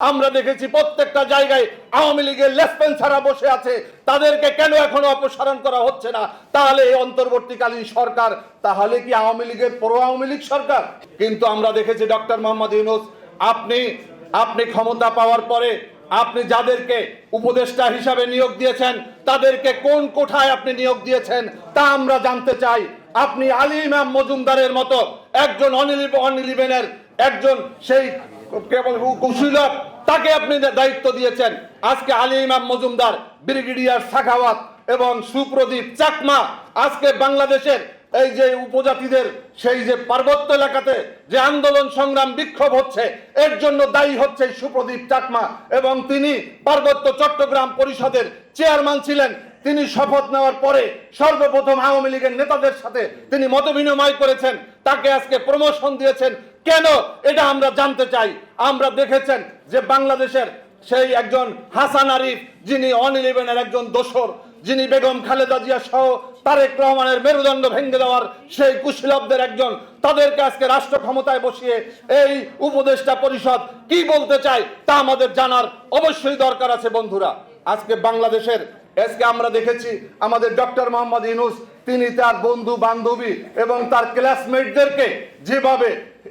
আমরা দেখেছি প্রত্যেকটা জায়গায় আওয়ামী লীগের লেসপেন ছাড়া বসে আছে। তাদেরকে কেন এখনও অপসারণ করা হচ্ছে না? তাহলে এই অন্তর্বর্তীকালীন সরকার, তাহলে কি আওয়ামী লীগের পুরো আওয়ামী লীগ সরকার? কিন্তু আমরা দেখেছি ডক্টর মোহাম্মদ ইউনুস, আপনি আপনি ক্ষমতা পাওয়ার পরে আপনি যাদেরকে উপদেষ্টা হিসাবে নিয়োগ দিয়েছেন, তাদেরকে কোন কোঠায় আপনি নিয়োগ দিয়েছেন, তা আমরা জানতে চাই। আপনি আলী ইমাম মজুমদারের মতো একজন অনিল অনিলিবেনের একজন সেই কেবল তাকে আপনি দায়িত্ব দিয়েছেন। আজকে আলী ইমাম মজুমদার, ব্রিগেডিয়ার সাখাওয়াত এবং সুপ্রদীপ চাকমা আজকে বাংলাদেশের এই যে উপজাতিদের, সেই যে পার্বত্য এলাকাতে যে আন্দোলন সংগ্রাম বিক্ষোভ হচ্ছে, এর জন্য দায়ী হচ্ছে সুপ্রদীপ চাকমা এবং তিনি পার্বত্য চট্টগ্রাম পরিষদের চেয়ারম্যান ছিলেন। তিনি শপথ নেওয়ার পরে সর্বপ্রথম আওয়ামী লীগের নেতাদের সাথে তিনি মতবিনিময় করেছেন। তাকে আজকে প্রমোশন দিয়েছেন। কেন এটা আমরা জানতে চাই? আমরা দেখেছেন যে বাংলাদেশের সেই একজন হাসান আরিফ, যিনি অন ইলেভেনের একজন দোসর, যিনি বেগম খালেদা জিয়া সহ তারেক রহমানের মেরুদণ্ড ভেঙে দেওয়ার সেই কুশীলবদের একজন, তাদেরকে আজকে রাষ্ট্র ক্ষমতায় বসিয়ে এই উপদেষ্টা পরিষদ কি বলতে চায় তা আমাদের জানার অবশ্যই দরকার আছে বন্ধুরা। আজকে বাংলাদেশের, আজকে আমরা দেখেছি আমাদের ডক্টর মোহাম্মদ ইনুস তিনি তার বন্ধু বান্ধবী এবং তার ক্লাসমেটদেরকে যেভাবে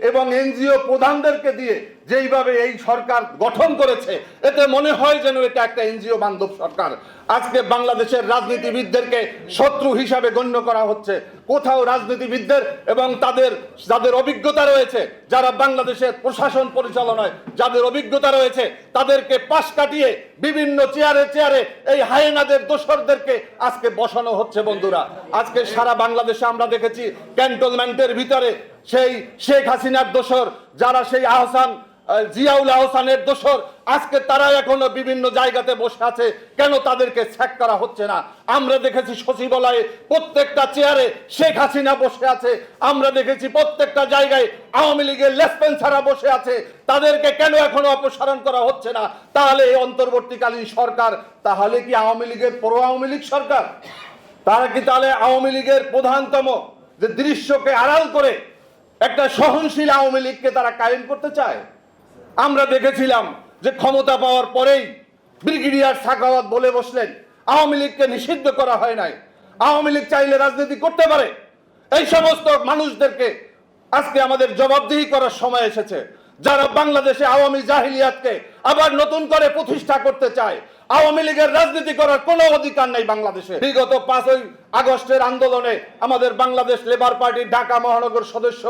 এবং এনজিও প্রধানদেরকে দিয়ে যেইভাবে এই সরকার গঠন করেছে, এতে মনে হয় যেন এটা একটা এনজিও বান্ধব সরকার। আজকে বাংলাদেশের রাজনীতিবিদদেরকে শত্রু হিসাবে গণ্য করা হচ্ছে। কোথাও রাজনীতিবিদদের এবং তাদের, যাদের অভিজ্ঞতা রয়েছে, যারা বাংলাদেশের প্রশাসন পরিচালনায়, যাদের অভিজ্ঞতা রয়েছে, তাদেরকে পাশ কাটিয়ে বিভিন্ন চেয়ারে চেয়ারে এই হায়েনাদের দোসরদেরকে আজকে বসানো হচ্ছে বন্ধুরা। আজকে সারা বাংলাদেশে আমরা দেখেছি ক্যান্টনমেন্টের ভিতরে সেই শেখ হাসিনার দোসর, যারা সেই আহসান জিয়াউল আহসানের দোসর, আজকে তারা এখনও বিভিন্ন জায়গাতে বসে আছে, কেন তাদেরকে স্যাক করা হচ্ছে না? আমরা দেখেছি সচিবালয়ে প্রত্যেকটা চেয়ারে শেখ হাসিনা বসে আছে, আমরা দেখেছি প্রত্যেকটা জায়গায় আওয়ামী লীগের লেসপেন ছাড়া বসে আছে, তাদেরকে কেন এখনও অপসারণ করা হচ্ছে না? তাহলে এই অন্তর্বর্তীকালীন সরকার, তাহলে কি আওয়ামী লীগের পুরো আওয়ামী লীগ সরকার? তারা কি তাহলে আওয়ামী লীগের প্রধানতম যে দৃশ্যকে আড়াল করে একটা সহনশীল আওয়ামী লীগকে তারা কায়েম করতে চায়। আমরা দেখেছিলাম যে ক্ষমতা পাওয়ার পরেই ব্রিগেডিয়ার সাখাওয়াত বলে বসলেন, আওয়ামী লীগকে নিষিদ্ধ করা হয় নাই। আওয়ামী লীগ চাইলে রাজনীতি করতে পারে। এই সমস্ত মানুষদেরকে আজকে আমাদের জবাবদিহি করার সময় এসেছে। যারা বাংলাদেশে আওয়ামী জাহিলিয়াতকে আবার নতুন করে প্রতিষ্ঠা করতে চায় আওয়ামী লীগের রাজনীতি করার কোনো অধিকার নেই বাংলাদেশে। বিগত পাঁচই আগস্টের আন্দোলনে আমাদের বাংলাদেশ লেবার পার্টির ঢাকা মহানগর সদস্য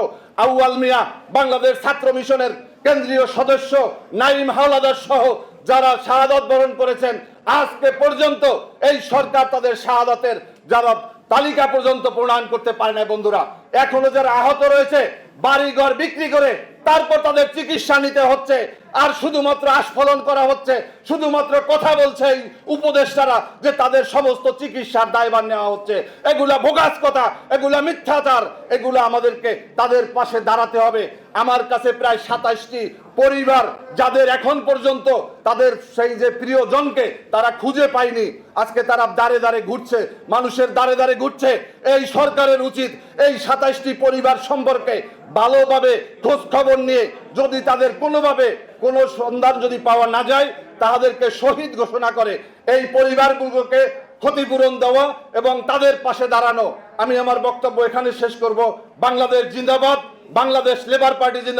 আউয়াল মিয়া, বাংলাদেশ ছাত্র মিশনের কেন্দ্রীয় সদস্য নাইম হাওলাদার সহ যারা শাহাদত বরণ করেছেন, আজকে পর্যন্ত এই সরকার তাদের শাহাদাতের যারা তালিকা পর্যন্ত প্রণয়ন করতে পারে না বন্ধুরা। এখনও যারা আহত রয়েছে, বাড়িঘর বিক্রি করে তারপর তাদের চিকিৎসা নিতে হচ্ছে। আর শুধুমাত্র আস্ফলন করা হচ্ছে, শুধুমাত্র কথা বলছে এই উপদেষ্টারা যে তাদের সমস্ত চিকিৎসার দায়ভার নেওয়া হচ্ছে। এগুলা বোগাস কথা, এগুলা মিথ্যাচার, এগুলা আমাদেরকে তাদের পাশে দাঁড়াতে হবে। আমার কাছে প্রায় সাতাশটি পরিবার যাদের এখন পর্যন্ত তাদের সেই যে প্রিয়জনকে তারা খুঁজে পায়নি, আজকে তারা দাঁড়ে দাঁড়ে ঘুরছে, মানুষের দাঁড়ে দাঁড়ে ঘুরছে। এই সরকারের উচিত এই সাতাশটি পরিবার সম্পর্কে ভালোভাবে খোঁজ খবর নিয়ে যদি তাদের কোনোভাবে কোনো সন্ধান যদি পাওয়া না যায়, তাদেরকে শহীদ ঘোষণা করে। এই পরিবারগুলোকে ক্ষতিপূরণ দেওয়া এবং তাদের পাশে দাঁড়ানো। আমি আমার বক্তব্য এখানে শেষ করব। বাংলাদেশ জিন্দাবাদ, বাংলাদেশ লেবার পার্টি জিন্দাবাদ।